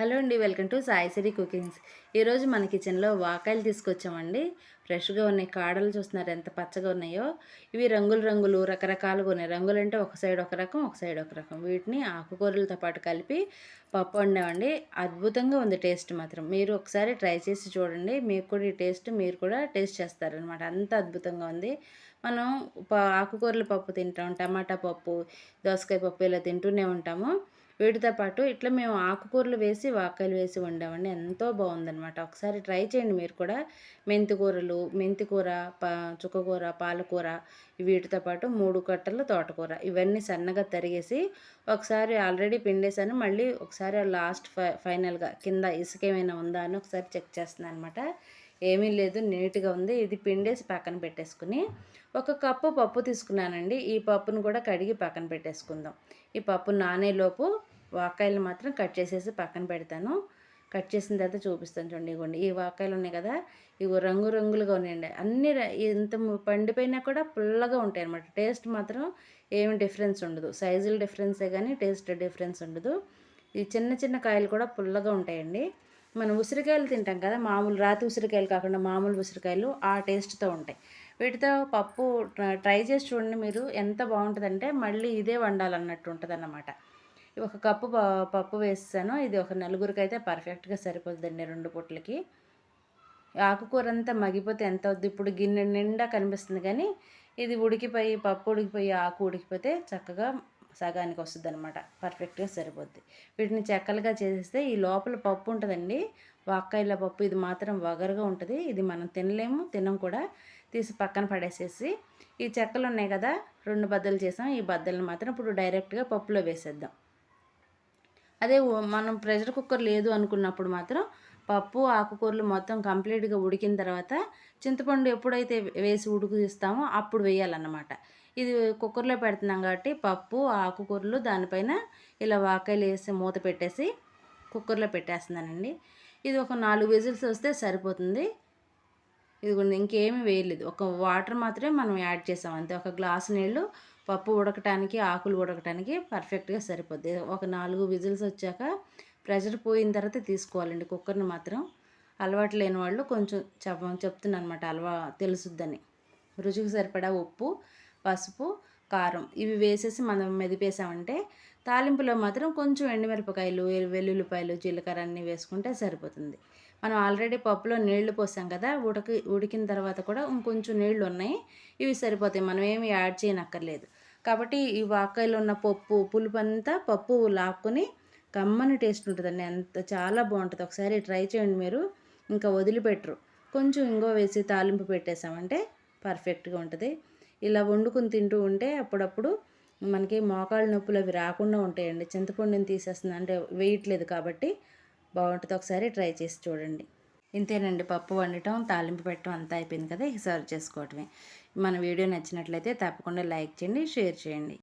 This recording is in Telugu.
హలో అండి వెల్కమ్ టు సాయిసిరి కుకింగ్స్. ఈరోజు మన కిచెన్లో వాకాయలు తీసుకొచ్చామండి. ఫ్రెష్గా ఉన్నాయి కాడలు చూస్తున్నారు ఎంత పచ్చగా ఉన్నాయో. ఇవి రంగులు రంగులు రకరకాలుగా ఉన్నాయి. రంగులు అంటే ఒక సైడ్ ఒక రకం ఒక సైడ్ ఒక రకం. వీటిని ఆకుకూరలతో పాటు కలిపి పప్పు వండామండి. అద్భుతంగా ఉంది టేస్ట్ మాత్రం. మీరు ఒకసారి ట్రై చేసి చూడండి. మీకు కూడా ఈ టేస్ట్ మీరు కూడా టేస్ట్ చేస్తారనమాట అంత అద్భుతంగా ఉంది. మనం ఆకుకూరల పప్పు తింటాం టమాటా పప్పు దోసకాయ పప్పు ఇలా తింటూనే ఉంటాము. వీటితో పాటు ఇట్లా మేము ఆకుకూరలు వేసి వాకాయలు వేసి వండామండి ఎంతో బాగుందనమాట ఒకసారి ట్రై చేయండి మీరు కూడా. మెంతికూరలు మెంతికూర కూర పా చుక్కకూర పాలకూర వీటితో పాటు మూడు కట్టలు తోటకూర. ఇవన్నీ సన్నగా తరిగేసి ఒకసారి ఆల్రెడీ పిండేసాను మళ్ళీ ఒకసారి లాస్ట్ ఫై ఫైనల్గా కింద ఇసుక ఏమైనా ఉందా అని ఒకసారి చెక్ చేస్తున్నాను అనమాట ఏమీ లేదు నీట్గా ఉంది. ఇది పిండేసి పక్కన పెట్టేసుకుని ఒక కప్పు పప్పు తీసుకున్నానండి. ఈ పప్పును కూడా కడిగి పక్కన పెట్టేసుకుందాం. ఈ పప్పు నానేలోపు వాకాయలు మాత్రం కట్ చేసేసి పక్కన పెడతాను. కట్ చేసిన తర్వాత చూపిస్తాను చూడండి ఇవ్వండి ఈ వాకాయలు ఉన్నాయి కదా ఇవి రంగురంగులుగా ఉన్నాయండి. అన్ని ఇంత పండిపోయినా కూడా పుల్లగా ఉంటాయి అనమాట టేస్ట్ మాత్రం ఏమి డిఫరెన్స్ ఉండదు. సైజులు డిఫరెన్సే కానీ టేస్ట్ డిఫరెన్స్ ఉండదు. ఈ చిన్న చిన్న కాయలు కూడా పుల్లగా ఉంటాయండి. మనం ఉసిరికాయలు తింటాం కదా మామూలు రాతి ఉసిరికాయలు కాకుండా మామూలు ఉసిరికాయలు ఆ టేస్ట్తో ఉంటాయి. వీటితో పప్పు ట్రై చేసి చూడండి మీరు ఎంత బాగుంటుందంటే మళ్ళీ ఇదే వండాలన్నట్టు ఉంటుంది అన్నమాట ఒక కప్పు పప్పు వేస్తాను. ఇది ఒక నలుగురికి అయితే పర్ఫెక్ట్గా సరిపోతుందండి రెండు పుట్లకి. ఆకుకూర అంతా మగిపోతే ఎంత అవుద్ది? ఇప్పుడు గిన్నె నిండా కనిపిస్తుంది కానీ ఇది ఉడికిపోయి పప్పు ఉడికిపోయి ఆకు ఉడికిపోతే చక్కగా సగానికి వస్తుంది అనమాట పర్ఫెక్ట్గా సరిపోద్ది. వీటిని చెక్కలుగా చేసేస్తే ఈ లోపల పప్పు ఉంటుందండి. వాక్కాయల పప్పు ఇది మాత్రం వగరుగా ఉంటుంది. ఇది మనం తినలేము తినం కూడా. తీసి పక్కన పడేసేసి ఈ చెక్కలు ఉన్నాయి కదా రెండు బద్దలు చేసాం. ఈ బద్దలను మాత్రం ఇప్పుడు డైరెక్ట్గా పప్పులో వేసేద్దాం. అదే మనం ప్రెషర్ కుక్కర్ లేదు అనుకున్నప్పుడు మాత్రం పప్పు ఆకుకూరలు మొత్తం కంప్లీట్గా ఉడికిన తర్వాత చింతపండు ఎప్పుడైతే వేసి ఉడికిస్తామో అప్పుడు వేయాలన్నమాట. ఇది కుక్కర్లో పెడుతున్నాం కాబట్టి పప్పు ఆకుకూరలు దానిపైన ఇలా వాకాయలు వేసి మూత పెట్టేసి కుక్కర్లో పెట్టేస్తున్నానండి. ఇది ఒక నాలుగు విజిల్స్ వస్తే సరిపోతుంది. ఇదిగోండి ఇంకేమీ వేయలేదు. ఒక వాటర్ మాత్రమే మనం యాడ్ చేసాం. అంతే. ఒక గ్లాస్ నీళ్ళు పప్పు ఉడకటానికి ఆకులు ఉడకటానికి పర్ఫెక్ట్గా సరిపోద్ది. ఒక నాలుగు విజిల్స్ వచ్చాక ప్రెషర్ పోయిన తర్వాత తీసుకోవాలండి. కుక్కర్ని మాత్రం అలవాటు లేని వాళ్ళు కొంచెం చెప్ప చెప్తున్నాను అనమాట అలవా తెలుసుద్దని. రుచికి సరిపడా ఉప్పు పసుపు కారం ఇవి వేసేసి మనం మెదిపేసామంటే తాలింపులో మాత్రం కొంచెం ఎండుమిరపకాయలు వెల్లుల్లిపాయలు జీలకర్ర అన్నీ వేసుకుంటే సరిపోతుంది. మనం ఆల్రెడీ పప్పులో నీళ్ళు పోసాం కదా ఉడకి ఉడికిన తర్వాత కూడా ఇంకొంచెం నీళ్ళు ఉన్నాయి ఇవి సరిపోతాయి. మనం ఏమి యాడ్ చేయనక్కర్లేదు. కాబట్టి ఈ వాకాయలు ఉన్న పప్పు పులుపు అంతా పప్పు లాక్కొని కమ్మని టేస్ట్ ఉంటుందండి. అంత చాలా బాగుంటుంది. ఒకసారి ట్రై చేయండి మీరు. ఇంకా వదిలిపెట్టరు. కొంచెం ఇంగో వేసి తాలింపు పెట్టేసామంటే పర్ఫెక్ట్గా ఉంటుంది. ఇలా వండుకుని తింటూ ఉంటే అప్పుడప్పుడు మనకి మోకాళ్ళ నొప్పులు అవి రాకుండా ఉంటాయండి. చింతపండుని తీసేస్తుంది అంటే వేయట్లేదు కాబట్టి బాగుంటుంది. ఒకసారి ట్రై చేసి చూడండి. ఇంతేనండి పప్పు వండటం తాలింపు పెట్టడం అంతా అయిపోయింది కదా సర్వ్ చేసుకోవటమే. మన వీడియో నచ్చినట్లయితే తప్పకుండా లైక్ చేయండి షేర్ చేయండి.